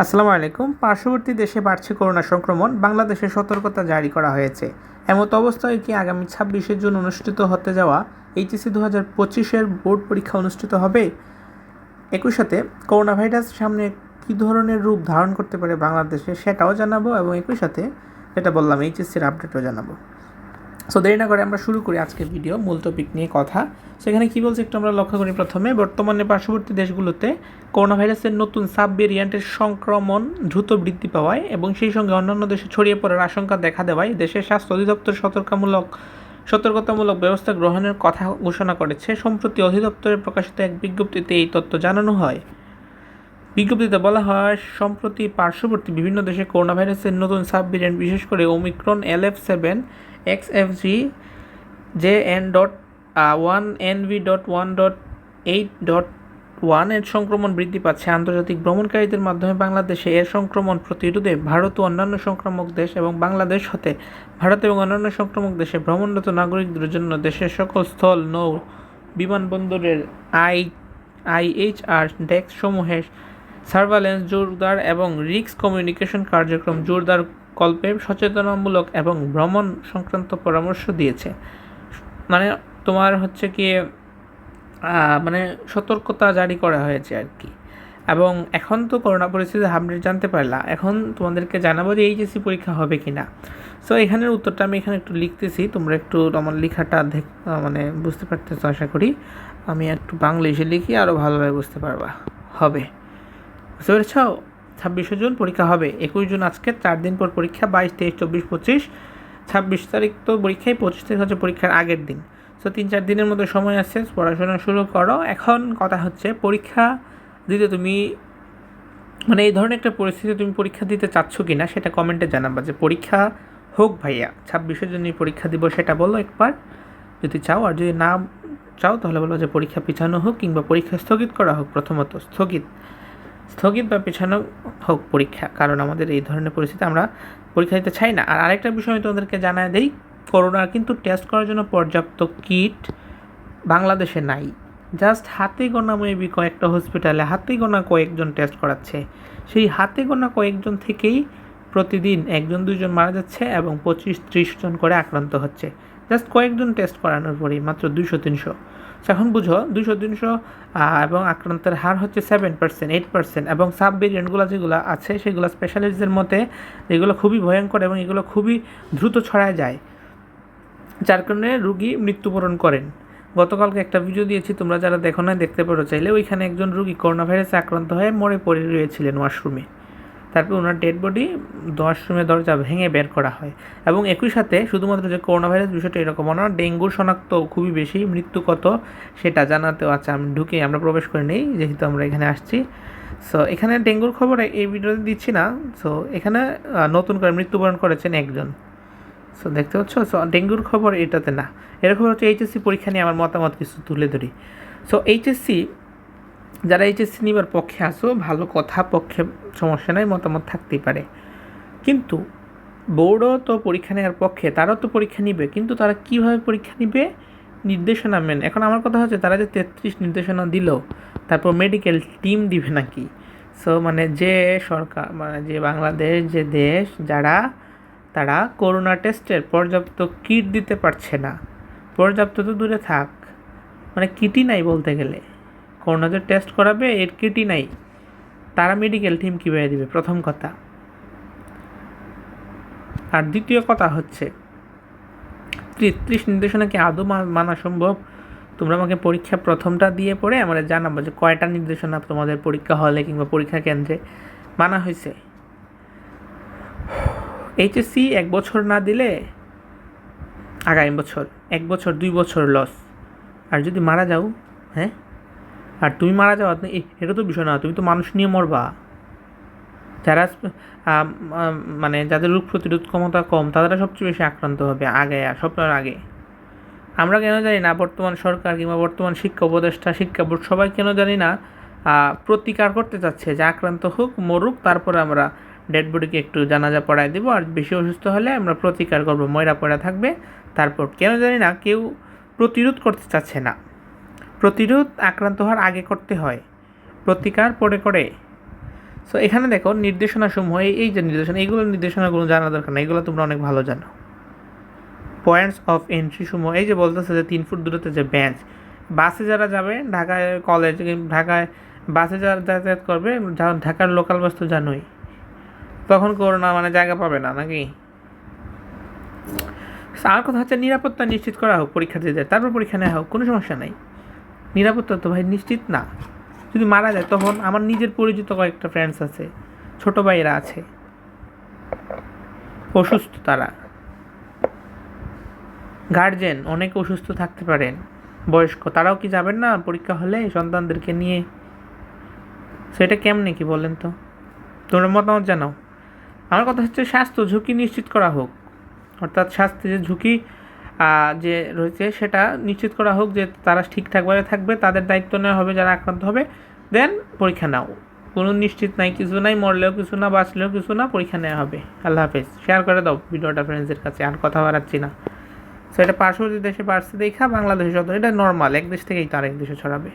আসসালামু আলাইকুম। পার্শ্ববর্তী দেশে বাড়ছে করোনা সংক্রমণ। বাংলাদেশে সতর্কতা জারি করা হয়েছে। এমত অবস্থায় কি আগামী ছাব্বিশে জুন অনুষ্ঠিত হতে যাওয়া এইচএসি দু হাজার পঁচিশের বোর্ড পরীক্ষা অনুষ্ঠিত হবে? একই সাথে করোনা ভাইরাস সামনে কী ধরনের রূপ ধারণ করতে পারে বাংলাদেশে সেটাও জানাব এবং একই সাথে যেটা বললাম, এইচএসসির আপডেটও জানাব। সো দেরি না করে আমরা শুরু করি আজকের ভিডিও মূল টপিক নিয়ে কথা। সেখানে কী বলছে একটু আমরা লক্ষ্য করি প্রথমে। বর্তমানে পার্শ্ববর্তী দেশগুলোতে করোনা ভাইরাসের নতুন সাব ভেরিয়েন্টের সংক্রমণ দ্রুত বৃদ্ধি পাওয়ায় এবং সেই সঙ্গে অন্যান্য দেশে ছড়িয়ে পড়ার আশঙ্কা দেখা দেওয়ায় দেশের স্বাস্থ্য অধিদপ্তর সতর্কমূলক, সতর্কতামূলক ব্যবস্থা গ্রহণের কথা ঘোষণা করেছে। সম্প্রতি অধিদপ্তরে প্রকাশিত এক বিজ্ঞপ্তিতে এই তথ্য জানানো হয়। বিজ্ঞপ্তিতে বলা হয়, সম্প্রতি পার্শ্ববর্তী বিভিন্ন দেশে করোনা ভাইরাসের নতুন সাব ভেরিয়েন্ট বিশেষ করে Omicron L F seven, X F G, J N dot one N V dot, one dot eight dot ওয়ানের সংক্রমণ বৃদ্ধি পাচ্ছে। আন্তর্জাতিক ভ্রমণকারীদের মাধ্যমে বাংলাদেশে এর সংক্রমণ প্রতিরোধে ভারত ও অন্যান্য সংক্রামক দেশ এবং বাংলাদেশ হতে ভারত এবং অন্যান্য সংক্রামক দেশে ভ্রমণরত নাগরিকদের জন্য দেশের সকল স্থল, নৌ, বিমানবন্দরের আই আইএইচআর ডেস্ক সমূহে সার্ভালেন্স, জোরদার এবং রিক্স কমিউনিকেশন কার্যক্রম জোরদার কল্পে সচেতনামূলক এবং ভ্রমণ সংক্রান্ত পরামর্শ দিয়েছে। মানে তোমার হচ্ছে কি মানে সতর্কতা জারি করা হয়েছে আর কি। এবং এখন তো করোনা পরিস্থিতি আপডেট জানতে পারলা। এখন তোমাদেরকে জানাব যে এইচএসসি পরীক্ষা হবে কি না সো এখানের উত্তরটা আমি এখানে একটু লিখতেছি। তোমরা একটু আমার লেখাটা দেখ মানে বুঝতে পারতেছো আশা করি। আমি একটু বাংলিশে লিখি আরও ভালোভাবে বুঝতে পারবা। হবে। বুঝতে পেরেছ ছাব্বিশে জুন পরীক্ষা হবে। একুশ জুন আজকে, চার দিন পর পরীক্ষা, বাইশ, তেইশ, চব্বিশ, পঁচিশ। ছাব্বিশ তারিখ তো পরীক্ষায় পঁচিশ তারিখ হচ্ছে পরীক্ষার আগের দিন। সো তিন, চার দিনের মতো সময় আছে, পড়াশোনা শুরু করো। এখন কথা হচ্ছে, পরীক্ষা দিতে তুমি মানে এই ধরনের একটা পরিস্থিতি তুমি পরীক্ষা দিতে চাচ্ছ কি না সেটা কমেন্টে জানাবা যে পরীক্ষা হোক ভাইয়া ছাব্বিশের জন্য পরীক্ষা দিব সেটা বলো একবার। যদি চাও, আর যদি না চাও, তাহলে বলো যে পরীক্ষা পিছানো হোক কিংবা পরীক্ষা স্থগিত করা হোক, প্রথমত স্থগিত। স্থগিত বা পেছানো হোক পরীক্ষা, কারণ আমাদের এই ধরনের পরিস্থিতি আমরা পরীক্ষা দিতে চাই না। আর আরেকটা বিষয় আমি তোমাদেরকে জানায় দেই, করোনার কিন্তু টেস্ট করার জন্য পর্যাপ্ত কিট বাংলাদেশে নাই। জাস্ট হাতে গোনা মেবি কয়েকটা হসপিটালে হাতে গোনা কয়েকজন টেস্ট করাচ্ছে। সেই হাতে গোনা কয়েকজন থেকেই প্রতিদিন একজন, দুজন মারা যাচ্ছে এবং পঁচিশ, ত্রিশ জন করে আক্রান্ত হচ্ছে। জাস্ট কয়েকজন টেস্ট করানোর পরেই, মাত্র দুইশো, তিনশো। এখন বুঝো দুশো তিনশো এবং আক্রান্তের হার হচ্ছে সেভেন পার্সেন্ট এইট পার্সেন্ট এবং সাব ভেরিয়েন্টগুলো যেগুলো আছে, সেগুলো স্পেশালিস্টদের মতে এগুলো খুবই ভয়ঙ্কর এবং এগুলো খুবই দ্রুত ছড়ায় যায়, যার কারণে রুগী মৃত্যুবরণ করেন। গতকালকে একটা ভিডিও দিয়েছি, তোমরা যারা দেখো না দেখতে পারো, চাইলে ওইখানে একজন রুগী করোনা ভাইরাসে আক্রান্ত হয়ে মরে পড়ে রয়েছিলেন ওয়াশরুমে তারপর ওনার ডেড বডি ওয়াশরুমের দরজা ভেঙে বের করা হয়। এবং একই সাথে শুধুমাত্র যে করোনা ভাইরাস বিষয়টা এরকম না ডেঙ্গুর শনাক্ত খুবই বেশি, মৃত্যু কত সেটা জানাতেও আছে আমি ঢুকে আমরা প্রবেশ করে নেই, যেহেতু আমরা এখানে আসছি। সো এখানে ডেঙ্গুর খবর এই ভিডিওতে দিচ্ছি না। সো এখানে নতুন করে মৃত্যুবরণ করেছেন একজন। সো দেখতে পাচ্ছ? সো ডেঙ্গুর খবর এটাতে না। এরকম হচ্ছে এইচএসসি পরীক্ষা নিয়ে আমার মতামত কিছু তুলে ধরি। সো এইচএসসি যারা এইচএসসি নিবার পক্ষে আসো ভালো কথা পক্ষে সমস্যা নাই, মতামত থাকতেই পারে। কিন্তু বোর্ডও তো পরীক্ষা নেওয়ার পক্ষে, তারাও তো পরীক্ষা নিবে, কিন্তু তারা কীভাবে পরীক্ষা নিবে? নির্দেশনা মেন এখন আমার কথা হচ্ছে, তারা যে তেত্রিশ নির্দেশনা দিল, তারপর মেডিকেল টিম দিবে নাকি? সো মানে যে সরকার মানে যে বাংলাদেশ, যে দেশ, যারা, তারা করোনা টেস্টের পর্যাপ্ত কিট দিতে পারছে না। পর্যাপ্ত তো দূরে থাক। মানে কিটই নাই বলতে গেলে। করোনা যে টেস্ট করাবে, এর কিটই নাই। তারা মেডিকেল টিম কীভাবে দিবে? প্রথম কথা। আর দ্বিতীয় কথা হচ্ছে তেত্রিশ নির্দেশনা কি আদৌ মানা সম্ভব? তোমরা আমাকে পরীক্ষা প্রথমটা দিয়ে পড়ে আমাদের জানাব যে কয়টা নির্দেশনা তোমাদের পরীক্ষা হলে কিংবা পরীক্ষা কেন্দ্রে মানা হয়েছে। এইচএসসি এক বছর না দিলে আগামী বছর, এক বছর, দুই বছর লস আর যদি মারা যাও হ্যাঁ? আর তুমি মারা যাও আপনি এটা তো বিষয় না, তুমি তো মানুষ নিয়ে মরবা। যারা মানে যাদের রোগ প্রতিরোধ ক্ষমতা কম তারা সবচেয়ে বেশি আক্রান্ত হবে, আগে সবটার আগে। আমরা কেন জানি না, বর্তমান সরকার কিংবা বর্তমান শিক্ষা উপদেষ্টা, শিক্ষা বোর্ড সবাই কেন জানি না প্রতিকার করতে চাচ্ছে, যে আক্রান্ত হোক, মরুক, তারপরে আমরা ডেড বডিকে একটু জানাজা পড়ায় দেবো, আর বেশি অসুস্থ হলে আমরা প্রতিকার করব, ময়রা পড়া থাকবে, তারপর কেন জানি না, কেউ প্রতিরোধ করতে চাচ্ছে না। প্রতিরোধ আক্রান্ত হওয়ার আগে করতে হয়। প্রতিকার পরে করে। সো এখানে দেখো নির্দেশনাসমূহ, এই যে নির্দেশনা এইগুলোর নির্দেশনাগুলো জানা দরকার না, এগুলো তোমরা অনেক ভালো জানো। পয়েন্টস অফ এন্ট্রি সমূহ, এই যে বলতেছে যে তিন ফুট দূরত্বে যে বেঞ্চ বাসে যারা যাবে, ঢাকায় কলেজ ঢাকায় বাসে যারা যাতায়াত করবে ঢাকার লোকাল বাস তো জানোই। তখন করোনা মানে জায়গা পাবে না, নাকি? আর কথা হচ্ছে নিরাপত্তা নিশ্চিত করা হোক, পরীক্ষার্থীদের, তারপর পরীক্ষা নেওয়া হোক, কোনো সমস্যা নাই। নিরাপত্তা তো ভাই নিশ্চিত না। যদি মারা যায় তখন আমার নিজের পরিচিত কয়েকটা ফ্রেন্ডস আছে, ছোট ভাইয়েরা আছে। অসুস্থ তারা। গার্জেন অনেক অসুস্থ থাকতে পারেন, বয়স্ক। তারাও কি যাবেন না পরীক্ষা হলে সন্তানদেরকে নিয়ে? সেটা কেমনে কি বলেন তো? তোমরা মতামত জানাও। আমার কথা হচ্ছে স্বাস্থ্য ঝুঁকি নিশ্চিত করা হোক। অর্থাৎ স্বাস্থ্যে যে ঝুঁকি যে রয়েছে সেটা নিশ্চিত করা হোক যে তারা ঠিকঠাকভাবে থাকবে, তাদের দায়িত্ব নেওয়া হবে, যারা আক্রান্ত হবে, দেন পরীক্ষা নাও। কোনো নিশ্চিত নাই, কিছু নাই, মরলেও কিছু না, বাঁচলেও কিছু না, পরীক্ষা নেওয়া হবে। আল্লাহ হাফেজ। শেয়ার করে দাও ভিডিওটা ফ্রেন্ডসদের কাছে, আর কথা বাড়াচ্ছি না। সেটা পার্শ্ববর্তী দেশে বাড়ছে দেখা, বাংলাদেশে যত, এটা নর্মাল এক দেশ থেকেই তার এক দেশে ছড়াবে।